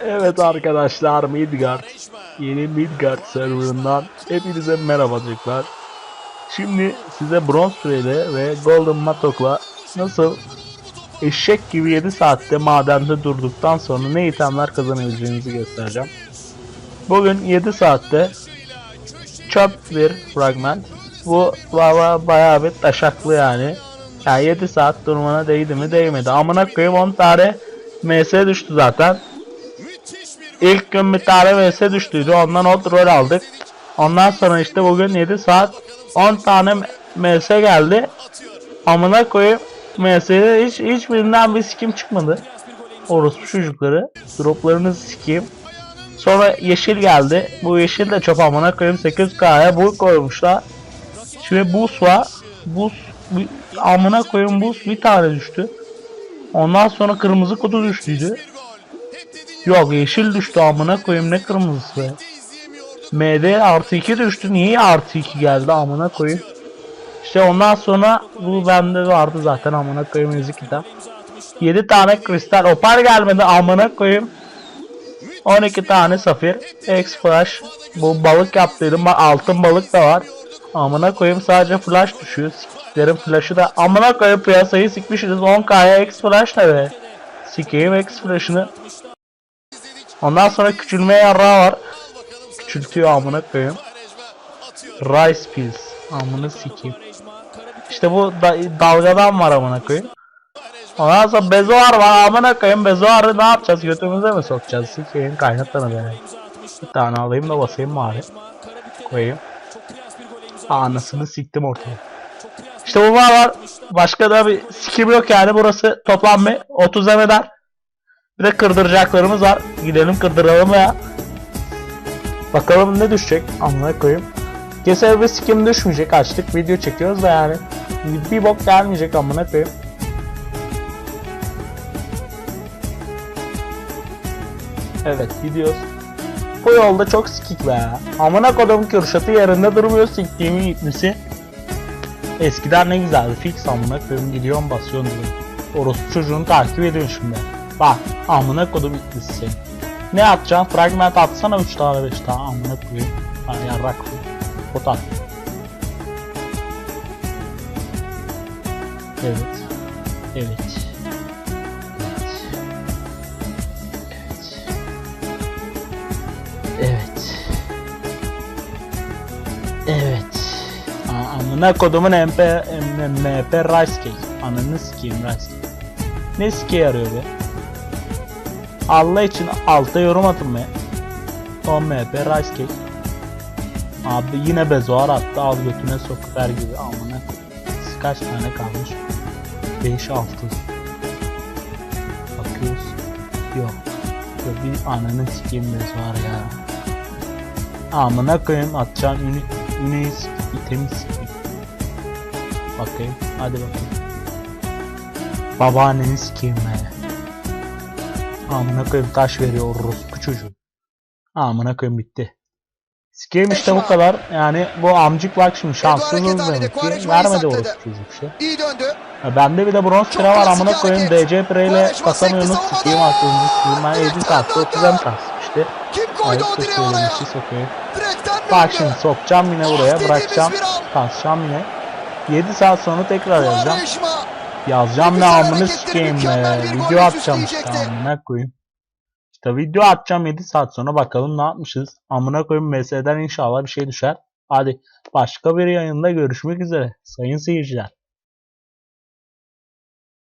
Evet arkadaşlar Midgard yeni Midgard serverından hepinize merhaba çocuklar. Şimdi size bronz süreli ve golden matokla nasıl eşek gibi 7 saatte madende durduktan sonra ne itemler kazanabileceğinizi göstereceğim. Bugün 7 saatte çöp bir fragment. Bu valla bayağı bir taşaklı yani. Yani 7 saat durmana değdi mi değmedi. Amına koyayım 10 tane MS düştü zaten. İlk gün bir tane vs düştüydü. Ondan o rol aldık. Ondan sonra işte bugün 7 saat 10 tane ms geldi. Amına koyayım MS'de hiç hiçbirinden bir sikim çıkmadı. Orospu çocukları. Droplarınızı sikeyim. Sonra yeşil geldi. Bu yeşil de çöp amına koyayım 8K'ya bu koymuşlar. Şimdi buz var. Buz amına koyayım buz bir tane düştü. Ondan sonra kırmızı kutu düştüydü. Yok yeşil düştü amına koyayım ne kırmızısı. MD artı 2 düştü. Niye artı 2 geldi amına koyayım. İşte ondan sonra bu bende vardı zaten amına koyayım ezik kitap. 7 tane kristal opar gelmedi amına koyayım. 12 tane safir. X flash. Bu balık yaptıydım. Altın balık da var. Amına koyayım sadece flash düşüyor. Siktiklerin flash'ı da amına koyayım piyasayı sikmişiz. 10k'ya X flash ne be? Sikeyim X flash'ını. Ondan sonra küçülmeye yarrağı var. Küçültüyor amına koyayım. Rice Pills. Amına sikeyim. İşte bu da- dalgadan var amına koyayım. Ondan sonra bezoar var amına koyayım. Bezoarı ne yapacağız? Götümüze mi sokacağız? Sikeyim kaynatana be. Bir tane alayım da basayım bari. Koyayım. Anasını siktim ortaya. İşte bu var var. Başka da bir sikim yok yani. Burası toplam bir 30 eder. Bir de kırdıracaklarımız var. Gidelim kırdıralım ya. Bakalım ne düşecek. Amına koyayım. Kesin bir sikim düşmeyecek. Açtık video çekiyoruz da yani. Bir bok gelmeyecek amına koyayım. Evet gidiyoruz. Bu yolda çok sikik be. Amına kodum Kürşat'ı yerinde durmuyor siktiğimin ipnisi. Eskiden ne güzeldi. Fix amına koyayım gidiyorum basıyorum diyorum. Orospu çocuğunu takip ediyorsun şimdi. Bak amına kodum ipnisi seni. Ne yapacaksın? Fragment atsana 3 tane 5 tane amına koyayım. Ha yarrak. Pot at. Evet. Evet. Evet. Evet. Evet. Amına kodumun MP, M- MP Rice Cake. Ananı sikeyim Rice Cake. Ne sike yarıyor be? Allah için alta yorum atın be. 10 MP Rice Cake. Abi yine bezoar attı al götüne sok ver gibi amına. Kaç tane kalmış? 5 6 Bakıyoruz. Yok. Yok bir ananı sikeyim bezoar ya. Amına koyayım atacağın ünü, sik, itemi sikeyim. Bakayım. Hadi bakayım. Babaanneni sikeyim be. Amına koyayım taş veriyor orospu çocuğu. Amına koyayım bitti. Sikeyim işte bu kadar. Yani bu amcık bak şimdi şanssızız hareket halinde. demek ki. Vermedi orospu çocuk şey. İyi döndü. Ya bende bir de bronz sıra var amına koyayım. DC Pre ile kasamıyorsunuz sikeyim aklınızı sikeyim. Ben 7 Direkten kastı döndü. 30'dan kastı işte. Kim koydu o direği oraya? Bak şimdi sokacağım yine buraya dediğimiz bırakacağım. Kasacağım yine. 7 saat sonra tekrar yazacağım. Yazacağım ne Güzel amını sikeyim Video atacağım işte amına koyayım. İşte video atacağım 7 saat sonra bakalım ne yapmışız. Amına koyayım MS'den inşallah bir şey düşer. Hadi başka bir yayında görüşmek üzere sayın seyirciler.